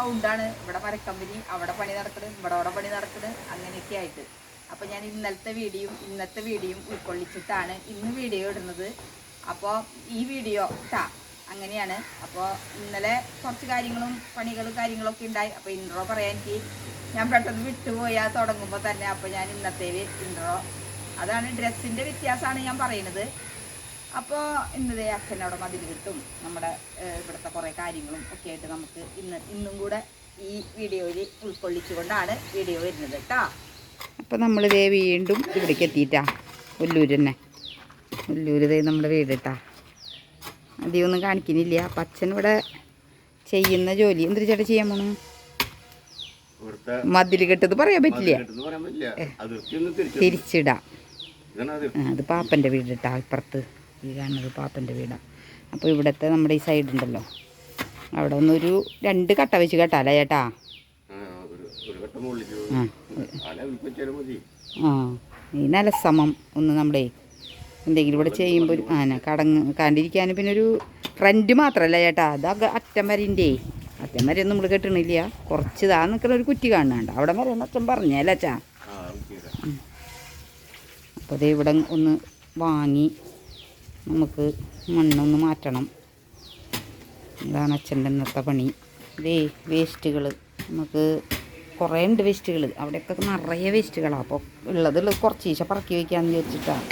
സൗണ്ടാണ് ഇവിടെ മരക്കമ്പനി അവിടെ പണി നടക്കണ് ഇവിടെ അവിടെ പണി നടക്കണ് അങ്ങനെയൊക്കെ ആയിട്ട്. അപ്പൊ ഞാൻ ഇന്നലത്തെ വീഡിയോയും ഇന്നത്തെ വീഡിയോയും ഉൾക്കൊള്ളിച്ചിട്ടാണ് ഇന്ന് വീഡിയോ ഇടുന്നത്. അപ്പോൾ ഈ വീഡിയോ ഇട്ടാ അങ്ങനെയാണ്. അപ്പോൾ ഇന്നലെ കുറച്ച് കാര്യങ്ങളും പണികളും കാര്യങ്ങളൊക്കെ ഉണ്ടായി. അപ്പോൾ ഇൻട്രോ പറയാൻ എനിക്ക് ഞാൻ പെട്ടെന്ന് വിട്ടുപോയാൽ തുടങ്ങുമ്പോൾ തന്നെ അപ്പോൾ ഞാൻ ഇന്നത്തെ ഇൻട്രോ അതാണ് ഡ്രസ്സിന്റെ വ്യത്യാസമാണ് ഞാൻ പറയുന്നത് അപ്പോൾ ഇന്നത്തെ അച്ഛൻ മതി മതിൽ കിട്ടും. നമ്മുടെ ഇവിടുത്തെ കുറേ കാര്യങ്ങളും ഒക്കെ ആയിട്ട് നമുക്ക് ഇന്ന് ഇന്നും കൂടെ ഈ വീഡിയോയിൽ ഉൾക്കൊള്ളിച്ചുകൊണ്ടാണ് വീഡിയോ വരുന്നത് കേട്ടോ. അപ്പോൾ നമ്മളിതേ വീണ്ടും ഇവിടേക്ക് എത്തിയിട്ടാ. ഒല്ലൂർ തന്നെ ഒല്ലൂർ ഇതേ നമ്മുടെ വീട് കേട്ടാ അധികമൊന്നും കാണിക്കുന്നില്ല. അപ്പം അച്ഛൻ ഇവിടെ ചെയ്യുന്ന ജോലി എന്തൊരു ചേട്ടാ ചെയ്യാൻ പോണു? മതിൽ കെട്ടത് പറയാൻ പറ്റില്ല. തിരിച്ചിടാം. അത് പാപ്പന്റെ വീട് കേട്ടാ ഇപ്പുറത്ത്. ഈ കാണുന്നത് പാപ്പന്റെ വീടാണ് അപ്പോൾ ഇവിടുത്തെ നമ്മുടെ ഈ സൈഡ് ഉണ്ടല്ലോ. അവിടെ ഒന്നൊരു രണ്ട് കട്ട വെച്ച് കേട്ടാലേ ചേട്ടാ? ആ, ഈ നലസമം ഒന്ന് നമ്മുടെ എന്തെങ്കിലും ഇവിടെ ചെയ്യുമ്പോൾ ഒരു ആന കടങ്ങ് കണ്ടിരിക്കാൻ പിന്നെ ഒരു ഫ്രണ്ട് മാത്രമല്ല ചേട്ടാ. അത് അറ്റം വരിന്റെ അറ്റം വരെ നമ്മൾ കെട്ടണില്ല. കുറച്ച് താ നിൽക്കുന്ന ഒരു കുറ്റി കാണുന്നുണ്ട്. അവിടെ വരെ അച്ഛൻ പറഞ്ഞല്ലേ അച്ഛാ. അപ്പോൾ അത് ഇവിടെ ഒന്ന് വാങ്ങി നമുക്ക് മണ്ണൊന്ന് മാറ്റണം. ഇതാണ് അച്ഛന്റെ ഇന്നത്തെ പണി. ഇതേ വേസ്റ്റുകൾ. നമുക്ക് കുറേ ഉണ്ട് വേസ്റ്റുകൾ. അവിടെയൊക്കെ നിറയെ വേസ്റ്റുകളാണ് അപ്പോൾ ഉള്ളതിൽ കുറച്ച് ഈശ പറക്കി വയ്ക്കാമെന്ന് വിചാരിച്ചിട്ടാണ്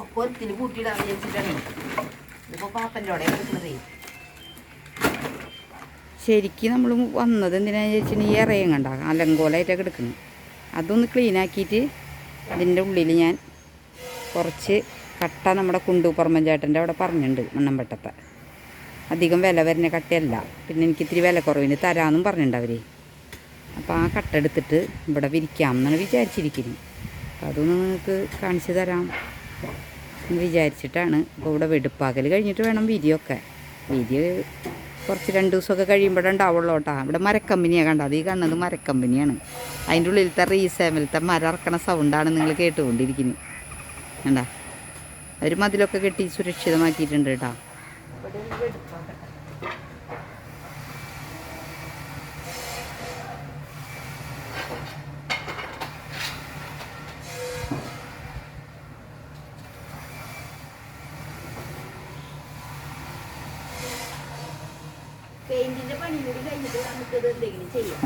അപ്പോൾ ഒത്തിരി കൂട്ടിയിടാന്ന് വിചാരിച്ചിട്ടാണ്. ഇതിപ്പോൾ പാപ്പന്റെ അവിടെ കിടക്കുന്നതേ. ശരിക്കും നമ്മൾ വന്നത് എന്തിനാന്ന് വെച്ചിട്ടുണ്ടെങ്കിൽ ഈ ഇറയും കണ്ട അലങ്കോലമായിട്ടാണ് കിടക്കുന്നത് അതൊന്ന് ക്ലീനാക്കിയിട്ട് അതിന്റെ ഉള്ളിൽ ഞാൻ കുറച്ച് കട്ട നമ്മുടെ കുണ്ടു ചേട്ടന്റെ അവിടെ പറഞ്ഞിട്ടുണ്ട് മണ്ണമ്പട്ടത്തെ. അധികം വില വരുന്ന കട്ടയല്ല. പിന്നെ എനിക്ക് ഇത്തിരി വില കുറവിന് തരാമെന്നും പറഞ്ഞിട്ടുണ്ട് അവർ അപ്പോൾ ആ കട്ട എടുത്തിട്ട് ഇവിടെ വിരിക്കാം എന്നാണ് വിചാരിച്ചിരിക്കുന്നത് അപ്പോൾ അതൊന്ന് നിങ്ങൾക്ക് കാണിച്ചു തരാം വിചാരിച്ചിട്ടാണ്. അപ്പോൾ ഇവിടെ വെടുപ്പാക്കൽ കഴിഞ്ഞിട്ട് വേണം വിരിയൊക്കെ വിരി കുറച്ച് രണ്ട് ദിവസമൊക്കെ കഴിയുമ്പോഴേ ഉണ്ടാവുള്ളൂ കേട്ടോ. ഇവിടെ മരക്കമ്പനിയാണ് കണ്ടത്. ഈ കണ്ണത് മരക്കമ്പനിയാണ്. അതിന്റെ ഉള്ളിലത്തെ റീസേമലത്തെ മരം ഇറക്കണ സൗണ്ടാണ് നിങ്ങൾ കേട്ടുകൊണ്ടിരിക്കുന്നത്. കണ്ടാ? അവർ മതിലൊക്കെ കെട്ടി സുരക്ഷിതമാക്കിയിട്ടുണ്ട് കേട്ടോ പെയിന്റിന്റെ പണി കൂടി നമുക്കിത് എന്തെങ്കിലും ചെയ്യാം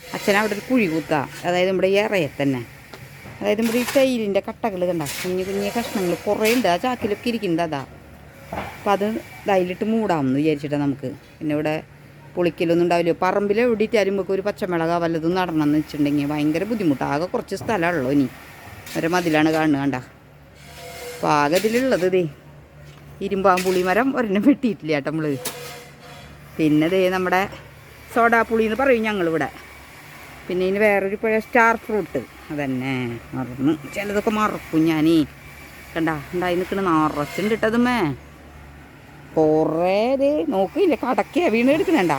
അച്ഛൻ അവിടെ ഒരു കുഴി കുത്താ. അതായത് നമ്മുടെ ഈ ഇറയെ തന്നെ അതായത് ടൈലിന്റെ കട്ടകൾ കണ്ട കുഞ്ഞു കുഞ്ഞു കഷ്ണങ്ങൾ കുറേ ഉണ്ട്. ആ ചാക്കിലൊക്കെ ഇരിക്കുന്നത് അതാ. അപ്പം അത് അതിലിട്ട് മൂടാമെന്ന് വിചാരിച്ചിട്ടാണ് നമുക്ക്. പിന്നെ ഇവിടെ പൊളിക്കലൊന്നും ഉണ്ടാവില്ല. പറമ്പിൽ എവിടെയിട്ടാലും നമുക്ക് ഒരു പച്ചമുളക വല്ലതും നടണം എന്ന് വെച്ചിട്ടുണ്ടെങ്കിൽ ഭയങ്കര ബുദ്ധിമുട്ടാണ് ആകെ കുറച്ച് സ്ഥലമുള്ളൂ ഇനി. ഒരു മതിലാണ് കാണുക കണ്ട. അപ്പോൾ ആകെ ഇതിലുള്ളത് ദേ ഇരുമ്പാമ്പുളി മരം ഒരെണ്ണം വെട്ടിയിട്ടില്ല കേട്ടോ നമ്മൾ പിന്നെ ദേ നമ്മുടെ സോഡാപ്പുളി എന്ന് പറയും ഞങ്ങളിവിടെ. പിന്നെ ഇതിന് വേറൊരു പഴയ സ്റ്റാർ ഫ്രൂട്ട്. അതന്നെ മറന്നു. ചിലതൊക്കെ മറക്കും ഞാനേ. കണ്ട ഉണ്ടായി നിൽക്കണ നിറച്ചുണ്ട് ഇട്ടതുമേ കുറേ നോക്കിയില്ല കടക്കേ വീണ് എടുക്കണണ്ട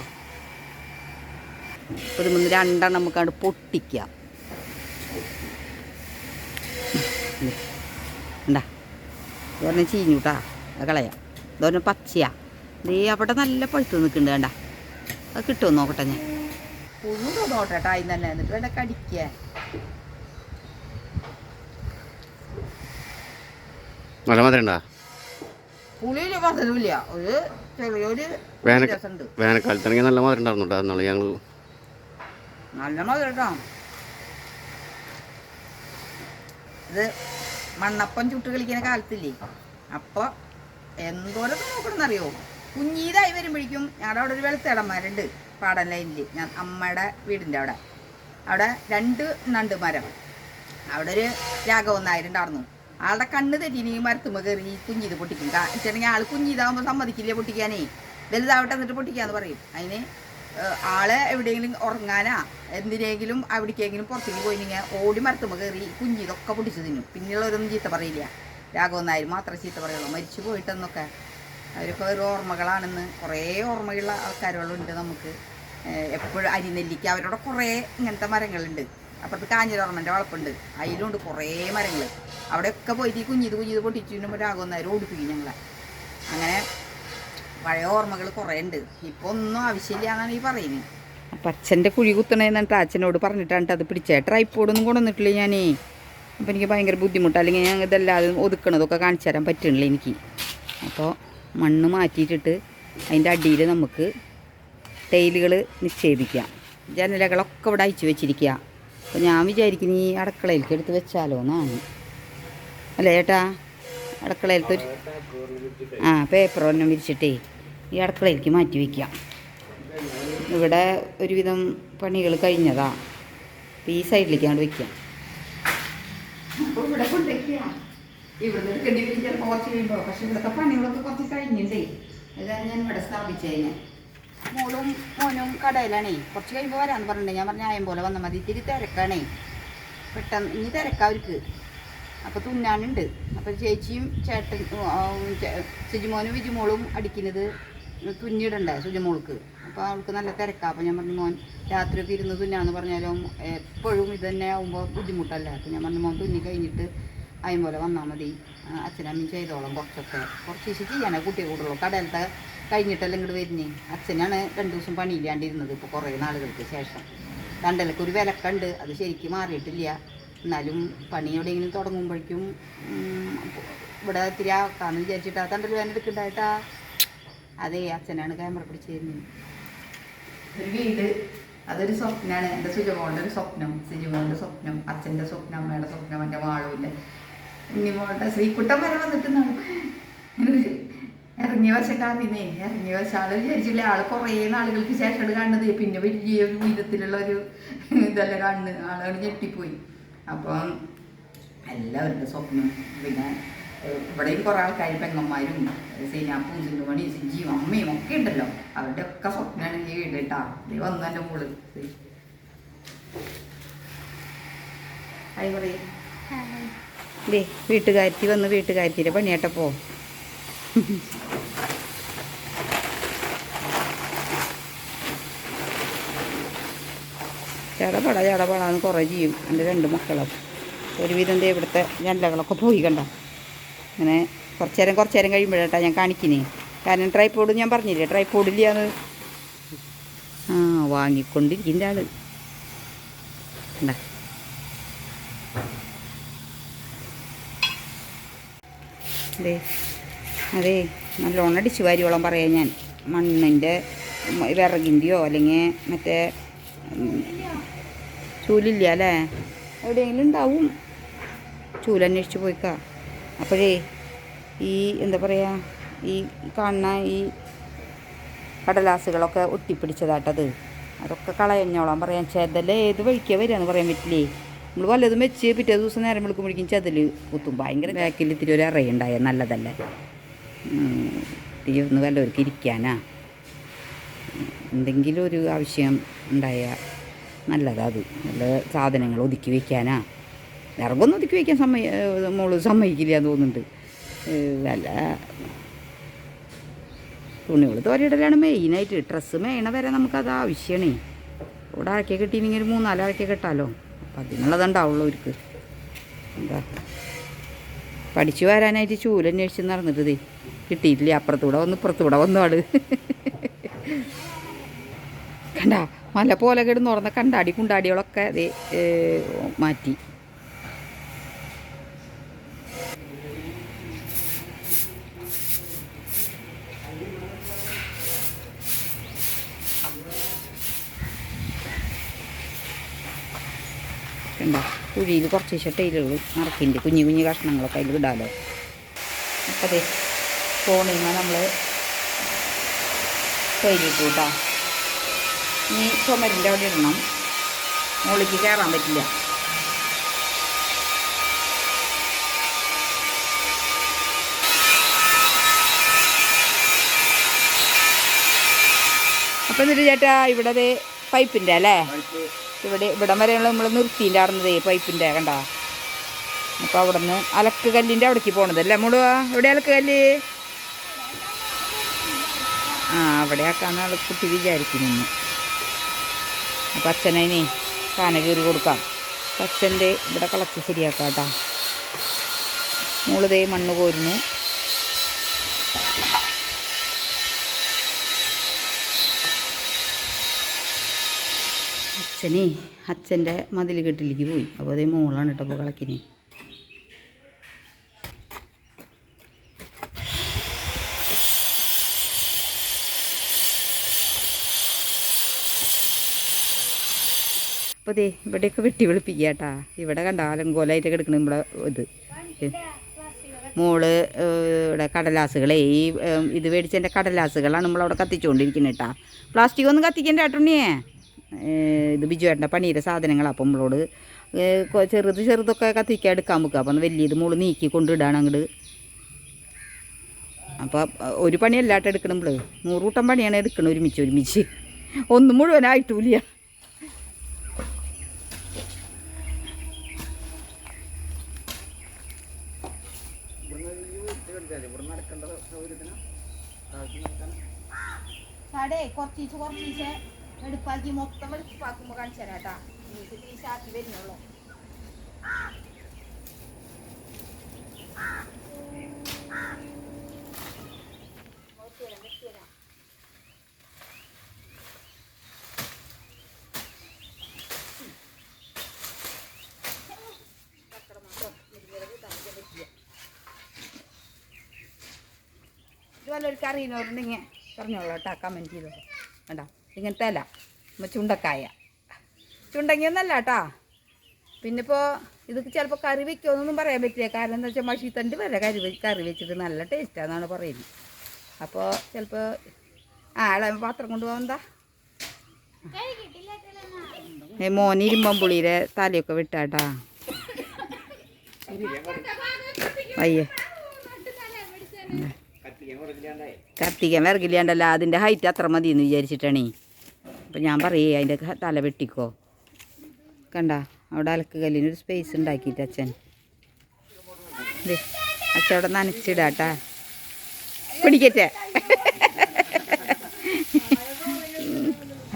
ഒരു മൂന്ന് രണ്ടെണ്ണം നമുക്ക് അവിടെ പൊട്ടിക്കാം. ഉണ്ടാ ഇതൊരെണ്ണം ചീഞ്ഞൂട്ടാ അത് കളയാം. ഇതൊരെണ്ണം പച്ചയാ. ദേ അവിടെ നല്ല പഴുത്ത് നിൽക്കുന്നുണ്ട് കണ്ട. അത് കിട്ടുമോ നോക്കട്ടെ ഞാൻ. പുഴു തോന്നോട്ടെ ആയി തന്നെ എന്നിട്ട് വേണ്ട കടിക്കാൻ നല്ല മധുരം ഉണ്ടാ പുളിയിൽ മധുരമില്ല. ഒരു ചെറിയൊരു വേനൽ രസമുണ്ട് വേനൽക്കാലത്താണെങ്കിൽ നല്ല മധുരം ഉണ്ടായിരുന്നു കേട്ടോ ഞങ്ങൾ നല്ല മധുരം കേട്ടോ ഇത് മണ്ണപ്പം ചുട്ട് കളിക്കുന്ന കാലത്തില്ലേ? അപ്പോൾ എന്തോരം നോക്കണമെന്നറിയോ കുഞ്ഞീതായി വരുമ്പോഴേക്കും ഞങ്ങളുടെ അവിടെ ഒരു വെളുത്തേടന്മാരുണ്ട് പാടൻ ലൈനിൽ ഞാൻ അമ്മയുടെ വീടിന്റെ അവിടെ. അവിടെ രണ്ട് നണ്ട് മരം അവിടെ ഒരു രാഘവൻ നായർ ഉണ്ടായിരുന്നു ആളുടെ കണ്ണ് തെറ്റിനെങ്കിൽ മരത്തുമ്പോ കയറി കുഞ്ഞിത് പൊട്ടിക്കും. വെച്ചിട്ടുണ്ടെങ്കിൽ ആൾ കുഞ്ഞിതാകുമ്പോൾ സമ്മതിക്കില്ല പൊട്ടിക്കാനേ? വലുതാവട്ടെ എന്നിട്ട് പൊട്ടിക്കാന്ന് പറയും. അതിന് ആൾ എവിടെയെങ്കിലും ഉറങ്ങാനാ? എന്തിനെങ്കിലും അവിടേക്കെങ്കിലും പുറത്തേക്ക് പോയി നിങ്ങൾ ഓടി മരത്തുമ്പോൾ കയറി കുഞ്ഞിതൊക്കെ പൊട്ടിച്ചു തിന്നും. പിന്നെയുള്ളവരൊന്നും ചീത്ത പറയില്ല. രാഘവൻ മാത്രമേ ചീത്ത പറയുള്ളൂ. മരിച്ചു പോയിട്ടെന്നൊക്കെ. അവരൊക്കെ ഒരു ഓർമ്മകളാണെന്ന് കുറേ ഓർമ്മയുള്ള ആൾക്കാരുകളുണ്ട് നമുക്ക്. എപ്പോഴും അരിനെല്ലിക്ക അവരോട് കുറേ ഇങ്ങനത്തെ മരങ്ങളുണ്ട്. അപ്പുറത്ത് കാഞ്ഞിരോർമ്മന്റെ വളപ്പുണ്ട്. അതിലുണ്ട് കുറേ മരങ്ങൾ അവിടെയൊക്കെ പോയിട്ട് ഈ കുഞ്ഞിത് കുഞ്ഞിത് പൊട്ടിച്ചു രാഘവന്നേരം ഓടിപ്പിക്കും ഞങ്ങളെ. അങ്ങനെ പഴയ ഓർമ്മകൾ കുറേ ഉണ്ട്. ഇപ്പോൾ ഒന്നും ആവശ്യമില്ല എന്നാണ് ഈ പറയുന്നത് അപ്പം അച്ഛന്റെ കുഴി കുത്തണേന്നിട്ട് അച്ഛനോട് പറഞ്ഞിട്ടാണ് അത് പിടിച്ചേ. ട്രൈപ്പോഡൊന്നും കൊണ്ടുവന്നിട്ടില്ല ഞാനേ. അപ്പം എനിക്ക് ഭയങ്കര ബുദ്ധിമുട്ട്. അല്ലെങ്കിൽ ഞാൻ ഇതെല്ലാം ഒതുക്കണതൊക്കെ കാണിച്ചു തരാൻ പറ്റണില്ല എനിക്ക്. അപ്പോൾ മണ്ണ് മാറ്റിയിട്ടിട്ട് അതിന്റെ അടിയിൽ നമുക്ക് ടൈലുകൾ നിക്ഷേപിക്കാം. ജനലകളൊക്കെ ഇവിടെ അയച്ചു വെച്ചിരിക്കുക. അപ്പോൾ ഞാൻ വിചാരിക്കുന്നു ഈ അടുക്കളയിലേക്ക് എടുത്ത് വെച്ചാലോ എന്നാണ്. അല്ലേ ചേട്ടാ അടുക്കളയിലത്തെ ഒരു ആ പേപ്പർ ഒന്നും വിരിച്ചിട്ടേ ഈ അടുക്കളയിലേക്ക് മാറ്റി വയ്ക്കാം ഇവിടെ ഒരുവിധം പണികൾ കഴിഞ്ഞതാ. അപ്പം ഈ സൈഡിലേക്കാണ് അപ്പോൾ ഇവിടെ കൊണ്ടുവയ്ക്കുക കുറച്ച് കഴിയുമ്പോൾ പക്ഷെ ഇവിടുത്തെ പണികളൊക്കെ കുറച്ച് കഴിഞ്ഞിട്ടേ. ഇതാണ് ഞാൻ ഇവിടെ സ്ഥാപിച്ചതിന് മോളും മോനും കടയിലാണേ. കുറച്ച് കഴിയുമ്പോൾ വരാമെന്ന് പറഞ്ഞിട്ടുണ്ട് ഞാൻ പറഞ്ഞ ആയം പോലെ വന്നാൽ മതി. ഇത്തിരി തിരക്കാണേ. പെട്ടെന്ന് ഇനി തിരക്കാ അവർക്ക്. അപ്പോൾ തുന്നാനുണ്ട്. അപ്പോൾ ചേച്ചിയും ചേട്ടൻ സുജിമോനും വിജിമോളും അടിക്കുന്നത് തുന്നിയിടണ്ടേ സുജിമോൾക്ക്. അപ്പോൾ അവൾക്ക് നല്ല തിരക്കാണ് അപ്പോൾ ഞാൻ പറഞ്ഞു മോൻ രാത്രി ഒക്കെ ഇരുന്ന് തുന്നാന്ന് പറഞ്ഞാലും എപ്പോഴും ഇത് തന്നെ ആകുമ്പോൾ ബുദ്ധിമുട്ടല്ല? അപ്പോൾ ഞാൻ പറഞ്ഞു മോൻ തുന്നി കഴിഞ്ഞിട്ട് ആയം പോലെ വന്നാൽ മതി. അച്ഛനമ്മയും ചെയ്തോളാം കുറച്ചൊക്കെ. കുറച്ച് ദിവസം ചെയ്യാനേ കുട്ടിയെ കൂടുള്ളൂ കടലത്തെ കഴിഞ്ഞിട്ടല്ലേ ഇങ്ങോട്ട് വരുന്നേ? അച്ഛനാണ് രണ്ടു ദിവസം പണിയില്ലാണ്ടിരുന്നത് ഇപ്പോൾ കുറേ നാളുകൾക്ക് ശേഷം. രണ്ടലക്ക് ഒരു വിലക്കുണ്ട്. അത് ശരിക്കും മാറിയിട്ടില്ല. എന്നാലും പണി എവിടെയെങ്കിലും തുടങ്ങുമ്പോഴേക്കും ഇവിടെ ഇത്തിരി ആക്കാന്ന് വിചാരിച്ചിട്ടാ തണ്ടൽ വേന എടുക്കണ്ടായിട്ടാ? അതെ അച്ഛനാണ് ക്യാമറ പിടിച്ച് തരുന്നത് ഒരു വീട് അതൊരു സ്വപ്നമാണ് എന്റെ സുജമോളുടെ ഒരു സ്വപ്നം സുജമോളുടെ സ്വപ്നം അച്ഛന്റെ സ്വപ്നം അമ്മയുടെ സ്വപ്നം എന്റെ വാളുവിന്റെ. ഇനി മോളുടെ ശ്രീക്കുട്ടം വരെ വന്നിട്ടുണ്ടാവും ഇറങ്ങിയ വശക്കാന്നിനെ ഇറങ്ങിയ വശാൽ വിചാരിച്ചില്ല ആൾ കുറേ നാളുകൾക്ക് ശേഷം കാണുന്നത് പിന്നെ വലിയ ഒരു വിധത്തിലുള്ള ഒരു ഇതെല്ലാം കാണുന്നത് ആളുകൾ ഞെട്ടിപ്പോയി. അപ്പം എല്ലാവരുടെ സ്വപ്നം. പിന്നെ ഇവിടെയും കുറേ ആൾക്കാർ പെങ്ങന്മാരും സീനാപ്പും സിന്ധുമണി സിജിയും അമ്മയും ഒക്കെ ഉണ്ടല്ലോ. അവരുടെ ഒക്കെ സ്വപ്നമാണ് ഈ വീട് കേട്ടാ. ഇത് വന്നു എന്റെ മോൾ. വീട്ടുകാരത്തി വന്ന് വീട്ടുകാരത്തിന്റെ പണിയാട്ടപ്പോ ചടപട ചടപടാന്ന് കുറേ ചെയ്യും എന്റെ രണ്ട് മക്കളും. ഒരുവിധം ഇവിടുത്തെ ഞണ്ടകളൊക്കെ പോയി കണ്ട? അങ്ങനെ കുറച്ച് നേരം കുറച്ച് നേരം കഴിയുമ്പോഴാട്ടാ ഞാൻ കാണിക്കുന്നേ. കാരണം ട്രൈപ്പോഡ് ഞാൻ പറഞ്ഞില്ലേ ട്രൈപ്പോഡില്ലാന്ന് ആ വാങ്ങിക്കൊണ്ടിരിക്കുന്ന ആൾ. അതെ അതെ നല്ലോണം അടിച്ചു വാരിയോളം പറയാം ഞാൻ. മണ്ണിന്റെ വിറകിന്റെയോ അല്ലെങ്കിൽ മറ്റേ ചൂലില്ല അല്ലേ? എവിടെയെങ്കിലും ഉണ്ടാവും. ചൂലന്വേഷിച്ച് പോയിക്കാ. അപ്പോഴേ ഈ എന്താ പറയുക ഈ കാണുന്ന ഈ കടലാസുകളൊക്കെ ഒട്ടിപ്പിടിച്ചതാട്ടത്. അതൊക്കെ കളയഞ്ഞോളാം പറയാം. ചെതൽ ഏത് വഴിക്കാ വരികയെന്ന് പറയാൻ പറ്റില്ലേ? നമ്മൾ വല്ലതും വെച്ച് പിറ്റേ ദിവസം നേരം വിളിക്കുമ്പോഴേക്കും ചതിൽ കുത്തും. ഭയങ്കര ബാക്കിൽ ഇത്തിരി ഒരു അറയുണ്ടായ നല്ലതല്ലേ? ഇത്തിരി ഒന്ന് വല്ലവർക്ക് ഇരിക്കാനാ? എന്തെങ്കിലും ഒരു ആവശ്യം ഉണ്ടായ നല്ലതാ അത് നല്ല സാധനങ്ങൾ ഒതുക്കി വയ്ക്കാനാ വിറകൊന്നും ഒതുക്കി വയ്ക്കാൻ സമ്മ മോൾ സമ്മതിക്കില്ല എന്ന് തോന്നുന്നുണ്ട്. വല്ല തുണികൾ തോരയിടലാണ് മെയിനായിട്ട്. ഡ്രസ്സ് മേയണ വരെ നമുക്കത് ആവശ്യമാണ് ഇവിടെ അരക്കെ കിട്ടിയില്ലെങ്കിൽ ഒരു മൂന്നാൽ അരക്കെ കിട്ടാലോ അപ്പം അതിനുള്ളതുണ്ടാവുള്ളൂ അവർക്ക്. എന്താ? പഠിച്ചു വരാനായിട്ട് ചൂലന്വേഷിച്ച് നടന്നിട്ട് കിട്ടിയിട്ടില്ല അപ്പുറത്തൂടെ വന്ന് ഇപ്പുറത്തൂടെ വന്നു ആൾ. കണ്ട മല പോലെ കിടന്ന് തുറന്ന കണ്ടാടി കുണ്ടാടികളൊക്കെ അത് മാറ്റി. കുഴിയിൽ കുറച്ച് ടൈലുകൾ നടക്കുന്നുണ്ട് കുഞ്ഞു കുഞ്ഞു കഷ്ണങ്ങളൊക്കെ അതിൽ ഇടാലോ. അപ്പം അതെ സ്പൂണിൽ നമ്മൾ തൈരിട്ടു കേട്ടോ ഇനി ചുമരിന്റെ അവിടെ ഇടണം. മുകളിലേക്ക് കയറാൻ പറ്റില്ല. അപ്പം എന്നിട്ട് ചേട്ടാ ഇവിടെ അത് പൈപ്പിന്റെ അല്ലേ? ഇവിടെ ഇവിടം വരെയുള്ള നമ്മൾ നിർത്തിന്റെ അടന്നതേ പൈപ്പിന്റെ കണ്ടോ? അപ്പോൾ അവിടെ നിന്ന് അലക്ക് കല്ലിന്റെ അവിടേക്ക് പോകണതല്ലേ മുഴുവ എവിടെ അലക്ക് കല്ല്? ആ അവിടെ ആക്കാന്ന് ആൾ കുട്ടി വിചാരിക്കുന്നു അപ്പം അച്ഛനതിനെ കാന കീറി കൊടുക്കാം. അച്ഛന്റെ ഇവിടെ കളച്ച് ശരിയാക്കാം കേട്ടോ. മുകളിതേ മണ്ണ് കോരുന്നു. അച്ഛനെ അച്ഛന്റെ മതിൽ കെട്ടിലേക്ക് പോയി. അപ്പോൾ അതേ മോളാണ് കേട്ടോ അപ്പോൾ കളക്കിന്. അപ്പോൾ ദേ ഇവിടെയൊക്കെ വെട്ടി വെളുപ്പിക്കുക കേട്ടാ. ഇവിടെ കണ്ട കോലായിട്ട് കിടക്കണം ഇവിടെ ഇത്. മോൾ ഇവിടെ കടലാസുകളെ ഈ ഇത് മേടിച്ചതിന്റെ കടലാസുകളാണ് നമ്മളവിടെ കത്തിച്ചുകൊണ്ടിരിക്കുന്നത് കേട്ടാ. പ്ലാസ്റ്റിക് ഒന്നും കത്തിക്കണ്ട ഏട്ടണിയേ ഇത് ഇത് ബിജുവേട്ടന്റെ പണിയുടെ സാധനങ്ങളാണ് അപ്പം നമ്മളോട് ചെറുത് ചെറുതൊക്കെ കത്തിക്കാൻ എടുക്കാൻ വെക്കുക. അപ്പം വലിയത് മോൾ നീക്കി കൊണ്ടിടാണ് അങ്ങോട്ട് അപ്പോൾ ഒരു പണിയല്ലാട്ട് നമ്മൾ നൂറുകൂട്ടം പണിയാണ് എടുക്കണം ഒരുമിച്ച് ഒരുമിച്ച്. ഒന്നും മുഴുവനായിട്ടില്ല. കടേ കുറച്ചീച്ച് കുറച്ചീച്ച് എടുപ്പാക്കി മൊത്തം വെളുപ്പാക്കുമ്പോൾ കാണിച്ചു തരാം കേട്ടാ. നിങ്ങൾക്ക് തീശാക്കി വരുന്നുള്ളൂ. ഇത് കറി അറിയുന്നവരുണ്ടെങ്കിൽ പറഞ്ഞോളൂ കേട്ടോ കമന്റ് ചെയ്തോ കേട്ടോ ഇങ്ങനത്തെ അല്ല ചുണ്ടക്കായ. ചുണ്ടങ്ങിയൊന്നല്ല കേട്ടോ പിന്നെ ഇപ്പോൾ ഇത് ചിലപ്പോൾ കറി വെക്കുമെന്നൊന്നും പറയാൻ പറ്റില്ല. കാരണം എന്താ വെച്ചാൽ മഷീത്തണ്ട് വരെ കറി കറി വെച്ചിട്ട് നല്ല ടേസ്റ്റാന്നാണ് പറയുന്നത്. അപ്പോൾ ചിലപ്പോൾ ആളെ പാത്രം കൊണ്ടുപോകാൻ എന്താ? ഏ മോന് ഇരുമ്പമ്പുളിയുടെ തലയൊക്കെ വിട്ടാട്ടാ. അയ്യേ കത്തിക്കാൻ വിറകില്ലാണ്ടല്ല അതിന്റെ ഹൈറ്റ് അത്ര മതി എന്ന് വിചാരിച്ചിട്ടാണേ. അപ്പം ഞാൻ പറയേ അതിന്റെ തല വെട്ടിക്കോ. കണ്ട അവിടെ അലക്ക് കല്ലിനൊരു സ്പേസ് ഉണ്ടാക്കിയിട്ട് അച്ഛൻ. അച്ഛൻ അവിടെ നനച്ചിടാട്ടാ. പിടിക്കട്ടെ.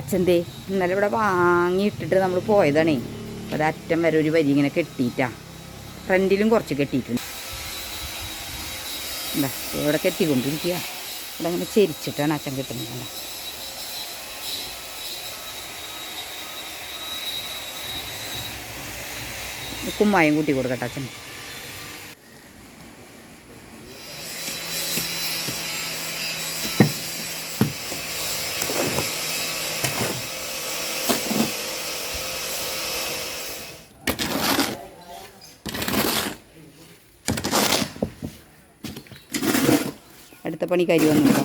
അച്ഛൻ ദേ ഇന്നലെ ഇവിടെ വാങ്ങിയിട്ടിട്ട് നമ്മൾ പോയതാണേ. അത് അറ്റം വരെ ഒരു വരി ഇങ്ങനെ കെട്ടിയിട്ടാ. ഫ്രണ്ടിലും കുറച്ച് കെട്ടിയിട്ടുണ്ട്. എന്താ ഇവിടെ കെട്ടിക്കൊണ്ടിരിക്കുക ഇവിടെ അങ്ങനെ ചെരിച്ചിട്ടാണ് അച്ഛൻ കിട്ടുന്നത് കണ്ടോ? കുമ്മായം കൂട്ടി കൊടുക്കട്ടെ അച്ഛൻ അടുത്ത പണിക്കാരി വന്നിട്ടോ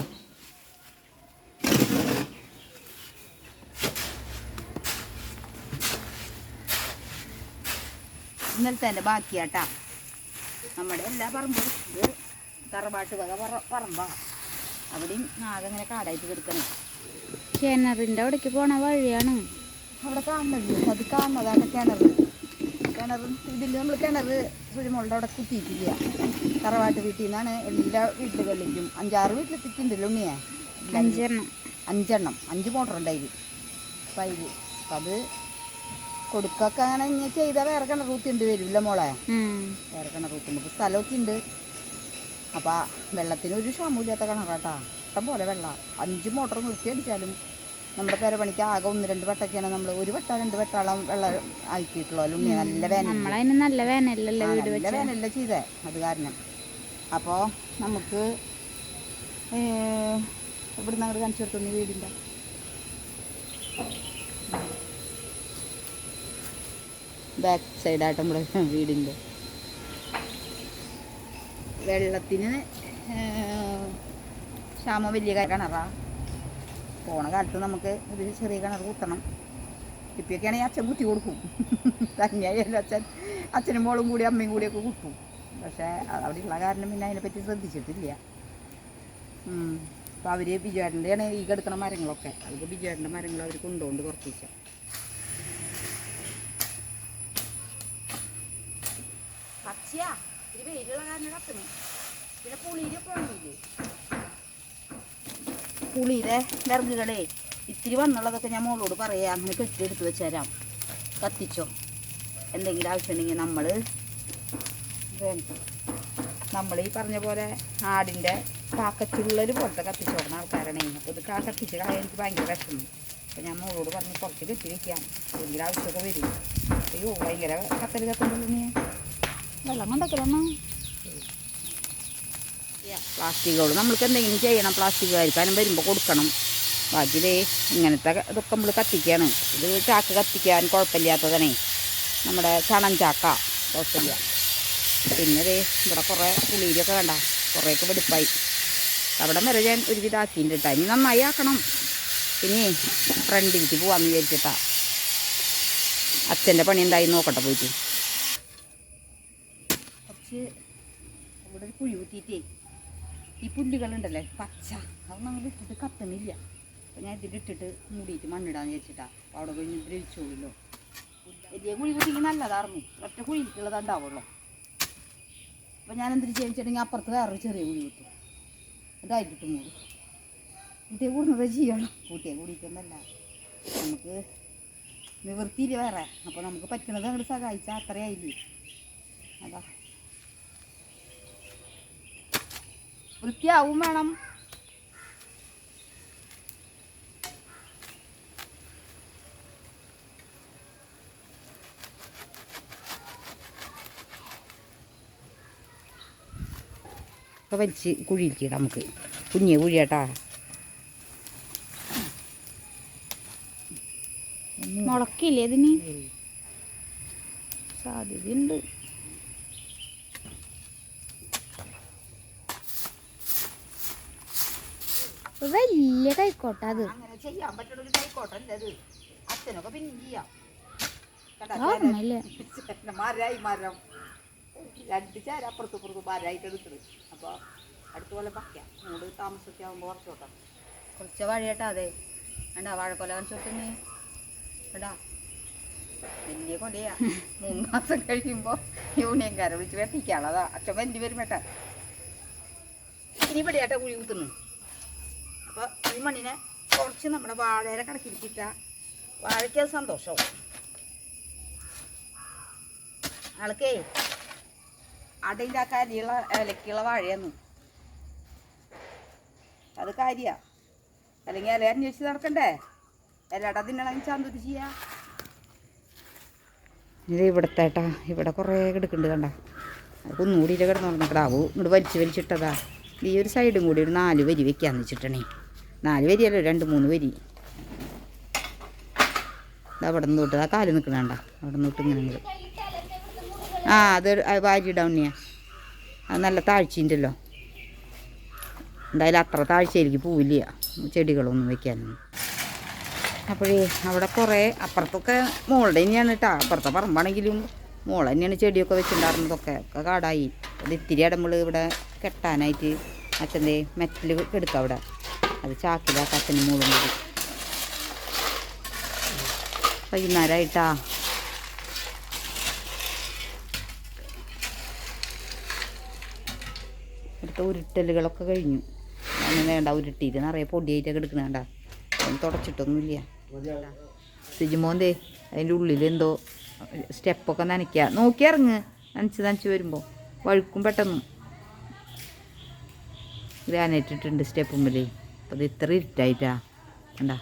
ഇന്നലത്തെ എന്റെ ബാക്കിയാട്ടാ. നമ്മുടെ എല്ലാ പറമ്പും ഇത് തറവാട്ട് വക പറ പറമ്പാ. അവിടെയും ആകെ ഇങ്ങനെ കാടായിട്ട് കിടക്കണം. കിണറിന്റെ അവിടേക്ക് പോണ വഴിയാണ്. അവിടെ കാണുന്നത് അത് കാണുന്നതാണ് കിണർ കിണർ ഇതിൽ നമ്മൾ കിണർ സുഴിമുളുടെ അവിടെ കുത്തിയിട്ടില്ല. തറവാട്ട് വീട്ടിൽ നിന്നാണ് എല്ലാ വീട്ടുകളിലേക്കും അഞ്ചാറ് വീട്ടിലെത്തിയിട്ടുണ്ടല്ലോ ഉണ്ണിയെ. അഞ്ചെണ്ണം. അഞ്ചെണ്ണം. അഞ്ച് മോട്ടർ ഉണ്ടായി പൈൽ അപ്പം അത് കൊടുക്കൊക്കെ അങ്ങനെ ഇങ്ങനെ ചെയ്താൽ വേറെ കിണർ കുത്തിണ്ട് വരില്ല മോളെ. വേറെ കിണർ കുത്തുമ്പോൾ സ്ഥലമൊക്കെ ഉണ്ട് അപ്പം വെള്ളത്തിന് ഒരു ക്ഷാമമില്ലാത്ത കിണറാട്ടാ. ഇഷ്ടം പോലെ വെള്ളം. അഞ്ച് മോട്ടർ നിർത്തി അടിച്ചാലും നമ്മുടെ പേരപ്പണിക്ക് ആകെ ഒന്ന് രണ്ട് വട്ടൊക്കെയാണ് നമ്മൾ ഒരു വട്ടം രണ്ട് വട്ടോളം വെള്ളം ആക്കിയിട്ടുള്ളൂ. ഉണ്ണി നല്ല വേനൽ നമ്മളതിന് നല്ല വേനലല്ലേ നല്ല ചെയ്തേ. അത് കാരണം. അപ്പോൾ നമുക്ക് ഇവിടെ നിന്ന് അങ്ങോട്ട് കാണിച്ചു കൊടുത്തു വീടിന്റെ? ബാക്ക് സൈഡായിട്ട് നമ്മുടെ വീടിന്റെ. വെള്ളത്തിന് ക്ഷാമം വലിയ കിണറാ. പോണ കാലത്ത് നമുക്ക് ഒരു ചെറിയ കിണർ കുത്തണം. ഇപ്പൊക്കെ ആണെങ്കിൽ അച്ഛൻ കുത്തി കൊടുക്കും. തന്നെയായാലും അച്ഛൻ അച്ഛനും മോളും കൂടി അമ്മയും കൂടിയൊക്കെ കുത്തും. പക്ഷേ അവിടെയുള്ള കാരണം പിന്നെ അതിനെപ്പറ്റി ശ്രദ്ധിച്ചിട്ടില്ല. അപ്പോൾ അവർ ബിജുവേട്ടന്റെയാണ് ഈ കിടക്കുന്ന മരങ്ങളൊക്കെ. അതിപ്പോൾ ബിജുവേട്ടന്റെ മരങ്ങൾ അവർ കൊണ്ടുകൊണ്ട് കുറച്ച് വെച്ചാൽ പച്ചയാ ഇത് വെയിലുള്ള കാരണം കത്തുന്നു പിന്നെ പുളിയിലൊക്കെ ഉണങ്ങിയില്ലേ പുളിയിലെ വിറകുകളെ ഇത്തിരി വന്നുള്ളതൊക്കെ ഞാൻ മോളോട് പറയാം. അങ്ങനെ കെട്ടിയെടുത്ത് വെച്ചുതരാം. കത്തിച്ചോ? എന്തെങ്കിലും ആവശ്യമുണ്ടെങ്കിൽ നമ്മൾ നമ്മൾ ഈ പറഞ്ഞ പോലെ ആടിന്റെ കാക്കച്ചുള്ളൊരു പോലത്തെ കത്തിച്ചോടുന്ന ആൾക്കാരാണ്. അപ്പോൾ ഇത് കാ കത്തിച്ച് കളയാൻ എനിക്ക് ഭയങ്കര വിഷമം. അപ്പോൾ ഞാൻ മോളോട് പറഞ്ഞ് കുറച്ച് കെട്ടി വെക്കാം. എന്തെങ്കിലും ആവശ്യമൊക്കെ വരും. അയ്യോ ഭയങ്കര കത്തൽ കത്തുള്ളൂ നീ. വെള്ളം കൊണ്ടൊക്കെയാണോ പ്ലാസ്റ്റിക്കുകൾ നമ്മൾക്ക് എന്തെങ്കിലും ചെയ്യണം പ്ലാസ്റ്റിക്കുകാർക്കാനും വരുമ്പോൾ കൊടുക്കണം. ബാക്കി ഇതേ ഇങ്ങനത്തെ ഇതൊക്കെ നമ്മൾ കത്തിക്കുകയാണ് ഇത് ചാക്ക് കത്തിക്കാൻ കുഴപ്പമില്ലാത്തതാണേ നമ്മുടെ ചണം ചാക്ക. കുഴപ്പമില്ല. പിന്നെ ദേ ഇവിടെ കുറേ പുളിയിലൊക്കെ വേണ്ട കുറേയൊക്കെ വെടുപ്പായി. അവിടെ വരെ ഞാൻ ഒരുവിധം ആക്കിയിട്ടുണ്ട് കേട്ടോ ഇനി നന്നായി ആക്കണം. പിന്നെ ഫ്രണ്ടിലേക്ക് പോവാന്ന് വിചാരിച്ചിട്ടാ. അച്ഛന്റെ പണി എന്തായി നോക്കട്ടെ പോയിട്ട്. കുറച്ച് ഇവിടെ ഒരു കുഴി കുത്തിയിട്ടേ. ഈ പുല്ലുകളുണ്ടല്ലേ? പച്ച. അത് നമ്മൾ ഇട്ടിട്ട് കത്തുന്നില്ല. അപ്പോൾ ഞാൻ ഇതിൽ ഇട്ടിട്ട് മൂടിയിട്ട് മണ്ണിടാന്ന് വിചാരിച്ചിട്ടാണ് അവിടെ കഴിഞ്ഞ് ദ്രവിച്ചോളൂല്ലോ. വലിയ കുഴി കുത്തിക്ക് നല്ലതായിരുന്നു ഒറ്റ കുഴിക്കുള്ളത് ഉണ്ടാവുള്ളൂ. അപ്പോൾ ഞാൻ എന്തിനു ചെയ്യിച്ചിട്ടുണ്ടെങ്കിൽ അപ്പുറത്ത് വേറൊരു ചെറിയ കുഴി കുത്തും ഇതായിട്ടിട്ട് മൂടി. കുട്ടിയെ കൂടുന്നത് ചെയ്യണം. കുട്ടിയെ കൂടിയിട്ടൊന്നല്ല. നമുക്ക് നിവൃത്തിയില്ല വേറെ? അപ്പോൾ നമുക്ക് പറ്റുന്നത് അങ്ങോട്ട് സഹായിച്ചാൽ അത്രയായില്ലേ അതാ. വൃത്തിയാവും വേണം. ഒക്കെ വലിച്ച് കുഴിയിലിടാം നമുക്ക്. കുഞ്ഞേ കുഴിയാട്ടാ. മുളക്കില്ലേ ഇതിന്? സാധ്യതയുണ്ട്. വലിയ കൈക്കോട്ട അത്. അങ്ങനെ ചെയ്യാൻ ഒരു അച്ഛനൊക്കെ ചെയ്യാം. ഓർമ്മയില്ലേ മരം. രണ്ട് ചേര അപ്പുറത്തും അപ്പോൾ അടുത്ത പോലെ കുറച്ച് വഴിയേട്ടാ അതെ. വേണ്ടാ വാഴക്കൊല കാണിച്ചോട്ടിന് എടാ വലിയ കൊലയാ. മൂന്ന് മാസം കഴിയുമ്പോൾ യൂണിയൻകാരെ വിളിച്ച് വെട്ടിക്കാളതാ അച്ഛൻ വലിയ വരും വേട്ടാ ഇനി പടിയാട്ടാ കുഴി കുത്തുന്നു? അപ്പോൾ ഈ മണ്ണിനെ കുറച്ച് നമ്മുടെ വാഴയുടെ കണക്കിരിക്കിട്ട. വാഴയ്ക്ക് അത് സന്തോഷവും. ആൾക്കേ അടയിന്റെ ആ കരിയുള്ള ഇലക്കുള്ള വാഴയെന്ന്. അത് കാര്യ. അല്ലെങ്കിൽ ഇല അന്വേഷിച്ച് നടക്കണ്ടേ? ഇലട തിന്നണമെങ്കിൽ ചന്തുതി ചെയ്യാ. ഇത് ഇവിടുത്തെ ഏട്ടാ ഇവിടെ കുറേ കിടക്കുന്നുണ്ട് കണ്ട. അത് കിടന്നു കിടന്നുറങ്ങിക്കടാവൂ ഇങ്ങോട്ട് വലിച്ച് വലിച്ചിട്ടതാ. ഈ ഒരു സൈഡും കൂടി ഒരു നാല് വരി വെക്കാന്ന് വെച്ചിട്ടണേ. നാല് വരിയല്ലോ? രണ്ട് മൂന്ന് വരി. അതാ അവിടെ നിന്ന് തൊട്ട് ആ കാൽ നിൽക്കണണ്ട അവിടെ നിന്ന് തൊട്ട് ഇങ്ങനെ. ആ അത് വാരി ഡൗണിയാ അത് നല്ല താഴ്ചയുണ്ടല്ലോ. എന്തായാലും അത്ര താഴ്ചയിലേക്ക് പോവില്ല. ചെടികളൊന്നും വെക്കാനൊന്നും. അപ്പോഴേ അവിടെ കുറേ അപ്പുറത്തൊക്കെ മോളുടെ തന്നെയാണ് കേട്ടോ. അപ്പുറത്തെ പറമ്പാണെങ്കിലും മോൾ തന്നെയാണ് ചെടിയൊക്കെ വെച്ചിട്ടുണ്ടായിരുന്നതൊക്കെ ഒക്കെ കാടായി. അത് ഇത്തിരി ഇടമ്പോൾ ഇവിടെ കെട്ടാനായിട്ട് അച്ഛന്റെ മെറ്റൽ എടുക്കാം അവിടെ. അത് ചാക്കില കത്തിന് മൂളും കൂടി വൈകുന്നേരമായിട്ടാ ഇവിടുത്തെ ഉരുട്ടലുകളൊക്കെ കഴിഞ്ഞു. അങ്ങനെ വേണ്ട ഉരുട്ടിയിട്ട് നിറയെ പൊടിയായിട്ടൊക്കെ എടുക്കണേണ്ട ഒന്നും തുടച്ചിട്ടൊന്നുമില്ല. സിജിമോന്തേ അതിന്റെ ഉള്ളിൽ എന്തോ സ്റ്റെപ്പൊക്കെ നനയ്ക്കുക നോക്കി ഇറങ്ങ്. നനച്ച് നനച്ച് വരുമ്പോൾ വഴുക്കും പെട്ടെന്ന്. ഗ്രാനൈറ്റ് ഇട്ടിട്ടുണ്ട് സ്റ്റെപ്പുമ്പിൽ അപ്പോൾ ഇത് ഇത്ര ഇരുട്ടായിട്ടാ. കണ്ടാ?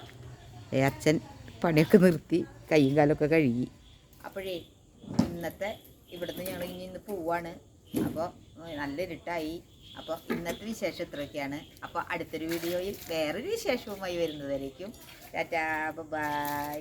ഏ അച്ഛൻ പണിയൊക്കെ നിർത്തി കൈയും കാലൊക്കെ കഴുകി. അപ്പോഴേ ഇന്നത്തെ ഇവിടുന്ന് ഞങ്ങൾ ഇനി ഇന്ന് പോവാണ്. അപ്പോൾ നല്ല ഇരുട്ടായി. അപ്പോൾ ഇന്നത്തെ വിശേഷം ഇത്രയൊക്കെയാണ്. അപ്പോൾ അടുത്തൊരു വീഡിയോയിൽ വേറൊരു വിശേഷവുമായി വരുന്നതായിരിക്കും ടാറ്റാ ബൈ.